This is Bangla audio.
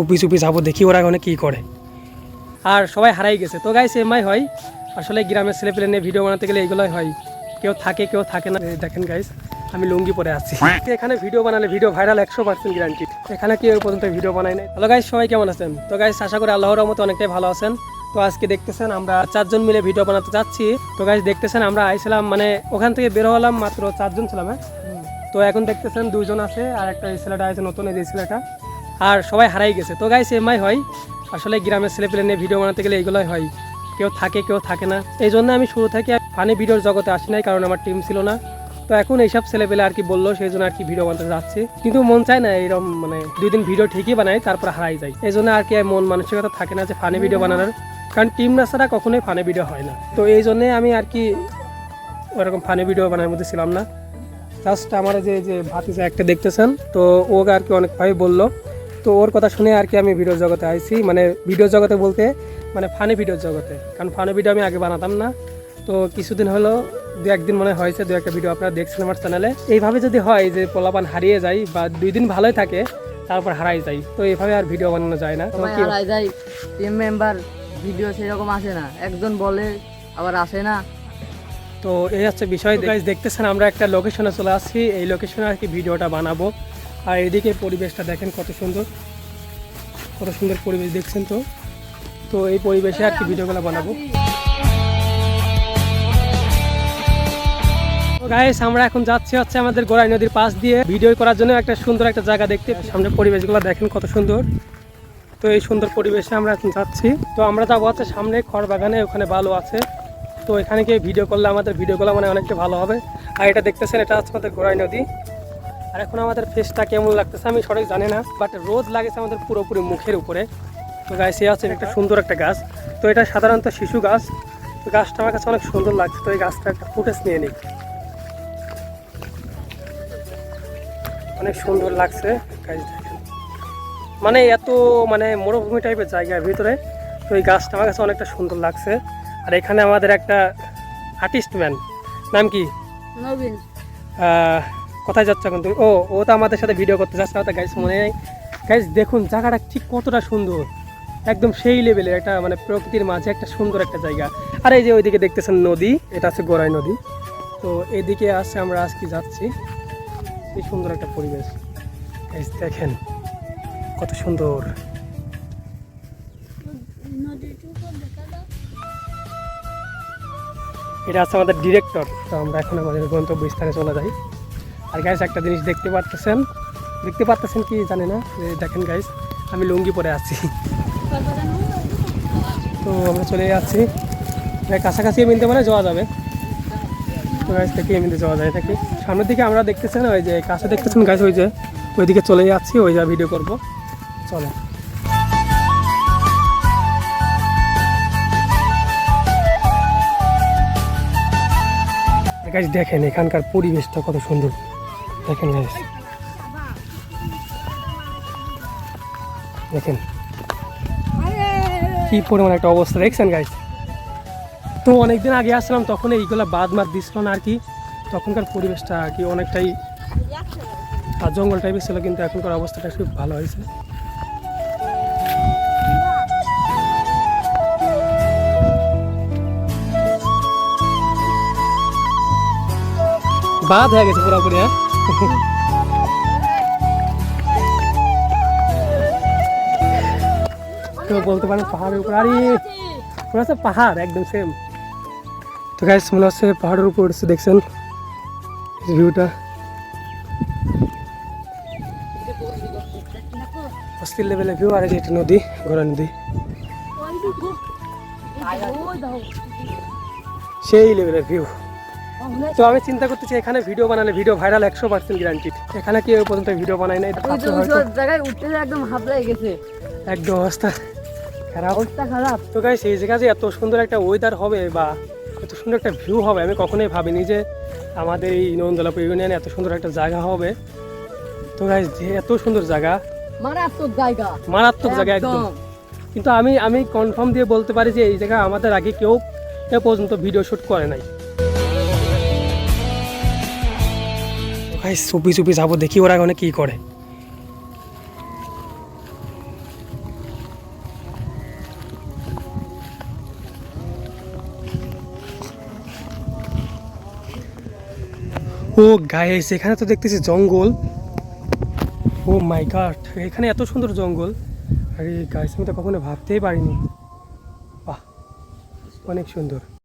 চুপি চুপি যাব দেখি ওরা ওখানে কী করে। আর সবাই হারাই গেছে। তো গাইস এমআই হয়। আসলে গ্রামের ছেলেপেলে নিয়ে ভিডিও বানাতে গেলে এগুলোই হয়। কেউ থাকে কেউ থাকে না। দেখেন গাইস আমি লুঙ্গি পরে আছি। এখানে ভিডিও বানালে ভিডিও ভাইরাল একশো পার্সেন্ট গ্যারান্টি এখানে কেউ পর্যন্ত ভিডিও বানাই নাই। হ্যালো গাইস সবাই কেমন আছেন? তো গাইস আশা করি আল্লাহর রহমতে অনেকটাই ভালো আছেন। তো আজকে দেখতেছেন আমরা চারজন মিলে ভিডিও বানাতে যাচ্ছি। তো গাইস দেখতেছেন আমরা আইছিলাম মানে ওখান থেকে বের হলাম মাত্র চারজন ছিলাম হ্যাঁ। তো এখন দেখতেছেন দুজন আছে আর একটা এই ছেলেটা আছে নতুন এই ছেলেটা। আর সবাই হারাই গেছে। তো গাইস এমআই হয়। আসলে গ্রামের ছেলেপেলে নিয়ে ভিডিও বানাতে গেলে এগুলোই হয়। কেউ থাকে কেউ থাকে না। এই জন্য আমি শুরু থেকে ফানি ভিডিওর জগতে আসি নাই, কারণ আমার টিম ছিল না। তো এখন এইসব ছেলেপেলে আর কি বলল, সেই জন্য আর কি ভিডিও বানাতে যাচ্ছি। কিন্তু মন চায় না এরকম মানে দুই দিন ভিডিও ঠিকই বানাই, তারপর হারাই যায় এই জন্য আর কি মন মানসিকতা থাকে না যে ফানি ভিডিও বানানোর। কারণ টিম না ছাড়া কখনোই ফানি ভিডিও হয় না। তো এই জন্যে আমি আর কি ওরকম ফানি ভিডিও বানানোর মধ্যে ছিলাম না। জাস্ট আমার যে যে ভাতিজা একটা দেখতেছেন, তো ওকে আর কি অনেক ভাই বলল। তো ওর কথা শুনে আর কি আমি ভিডিও জগতে আইছি। মানে ভিডিও জগতে বলতে মানে ফানি ভিডিও জগতে। কারণ ফানি ভিডিও আমি আগে বানাতাম না। তো কিছুদিন হলো দু একদিন মনে হয়েছে দু একটা ভিডিও আপনারা দেখছেন আমার চ্যানেলে এইভাবে যদি হয় যে পোলাপান হারিয়ে যায় বা দুই দিন ভালোই থাকে তারপর হারাই যায় তো এইভাবে আর ভিডিও বানানো যায় না। যায় টিম মেম্বার ভিডিও সেরকম আসে না। একজন বলে আবার আসে না। তো এই হচ্ছে বিষয়। দেখতেছেন আমরা একটা লোকেশনে চলে আসছি। এই লোকেশনে আর কি ভিডিওটা বানাবো। আর এদিকে পরিবেশটা দেখেন কত সুন্দর কত সুন্দর পরিবেশ দেখছেন তো। তো এই পরিবেশে আর কি ভিডিওগুলো বানাবো। গাইস আমরা এখন যাচ্ছি হচ্ছে আমাদের গোড়াই নদীর পাশ দিয়ে। ভিডিও করার জন্য একটা সুন্দর একটা জায়গা দেখতে। সামনে পরিবেশগুলো দেখেন কত সুন্দর। তো এই সুন্দর পরিবেশে আমরা এখন যাচ্ছি। তো আমরা যাব হচ্ছে সামনে খড় বাগানে ওখানে ভালো আছে। তো এখানে গিয়ে ভিডিও করলে আমাদের ভিডিওগুলো মানে অনেকটা ভালো হবে। আর এটা দেখতেছেন, এটা হচ্ছে আমাদের গোড়াই নদী। আর এখন আমাদের ফেসটা কেমন লাগতেছে আমি সঠিক জানি না বাট রোদ লাগেছে আমাদের পুরোপুরি মুখের উপরে। তো গাছ এ আছে একটা সুন্দর একটা গাছ। তো এটা সাধারণত শিশু গাছ। তো গাছটা আমার কাছে অনেক সুন্দর লাগছে। তো এই গাছটা একটা ফুটেজ নিয়ে নিই। অনেক সুন্দর লাগছে। গাছ দেখেন। মানে এত মানে মরুভূমি টাইপের জায়গার ভিতরে। তো এই গাছটা আমার কাছে অনেকটা সুন্দর লাগছে। আর এখানে আমাদের একটা আর্টিস্ট ম্যান নাম কি? নবীন। কোথায় যাচ্ছে এখন তুমি? ও ও তো আমাদের সাথে ভিডিও করতে যাচ্ছে না তো গাইস মনে গাইস দেখুন, জায়গাটা ঠিক কতটা সুন্দর। একদম সেই লেভেলের একটা মানে প্রকৃতির মাঝে একটা সুন্দর একটা জায়গা। আর এই যে ওইদিকে দেখতেছেন নদী, এটা আছে গোড়াই নদী। তো এদিকে আসছে আমরা আজকে যাচ্ছি? এই সুন্দর একটা পরিবেশ। গাইস দেখেন, কত সুন্দর। এটা আছে আমাদের ডিরেক্টর তো আমরা এখন আমাদের গন্তব্য স্থানে চলে যাই। আর গাইস একটা জিনিস দেখতে পারতেছেন। দেখতে পারতেছেন কি জানি না? দেখেন গাইস আমি লুঙ্গি পরে আছি। তো আমরা চলে যাচ্ছি। কাছাকাছি এমনিতে মানে যাওয়া যাবে। তো গাছ থেকে এমনিতে যাওয়া যায়। নাকি সামনের দিকে আমরা দেখতেছেন, ওই যে কাছে দেখতেছেন গাছ ওই যে, ওইদিকে চলে যাচ্ছি, ওই যা ভিডিও করব। চলো। গাছ দেখেন এখানকার পরিবেশটা কত সুন্দর। দেখেন গাছ দেখেন। কি পরিমাণ একটা অবস্থা, দেখছেন গাছ তো অনেকদিন আগে আসলাম, তখন এইগুলা বাদ মাত দিছিল না আর কি। তখনকার পরিবেশটা আর কি অনেকটাই আর জঙ্গল টাইপের ছিল, কিন্তু এখনকার অবস্থাটা খুব ভালো হয়েছে। বাদ হয়ে গেছে পুরোপুরি হ্যাঁ? কেউ বলতে পারেন পাহাড়ের উপর আরে মনে হচ্ছে পাহাড় একদম সেম তো গাইস মনে হচ্ছে পাহাড়ের উপর উঠছে দেখছেন ভিউটা অস্থির লেভেলের ভিউ আর এই যে এটা নদী ঘোড়া নদী সেই লেভেলের ভিউ তো আমি চিন্তা করতেছি এখানে ভিডিও বানালে ভিডিও ভাইরাল একশো পার্সেন্ট গ্যারান্টিড এখানে এই পর্যন্ত ভিডিও বানায় নাই জায়গায় উঠতে একদম গেছে। একদম অবস্থা খারাপ। অবস্থা খারাপ। তো গাই সেই জায়গা যে এত সুন্দর একটা ওয়েদার হবে বা এত সুন্দর একটা ভিউ হবে আমি কখনোই ভাবিনি যে আমাদের এই নন্দলাপুর ইউনিয়নে এত সুন্দর একটা জায়গা হবে। তো গাই যে এত সুন্দর জায়গা মারাত্মক জায়গা। মারাত্মক জায়গা একদম। কিন্তু আমি আমি কনফার্ম দিয়ে বলতে পারি যে এই জায়গা আমাদের আগে কেউ এ পর্যন্ত ভিডিও শ্যুট করে নাই। ভাই সুপি চুপি যাব, দেখি ওরা ওখানে কী করে। ও গায়ে এখানে তো দেখতেছি জঙ্গল। ও মাই গাড এখানে এত সুন্দর জঙ্গল। আরে গায়ে আমি তো কখনো ভাবতেই পারিনি। বাহ, অনেক সুন্দর।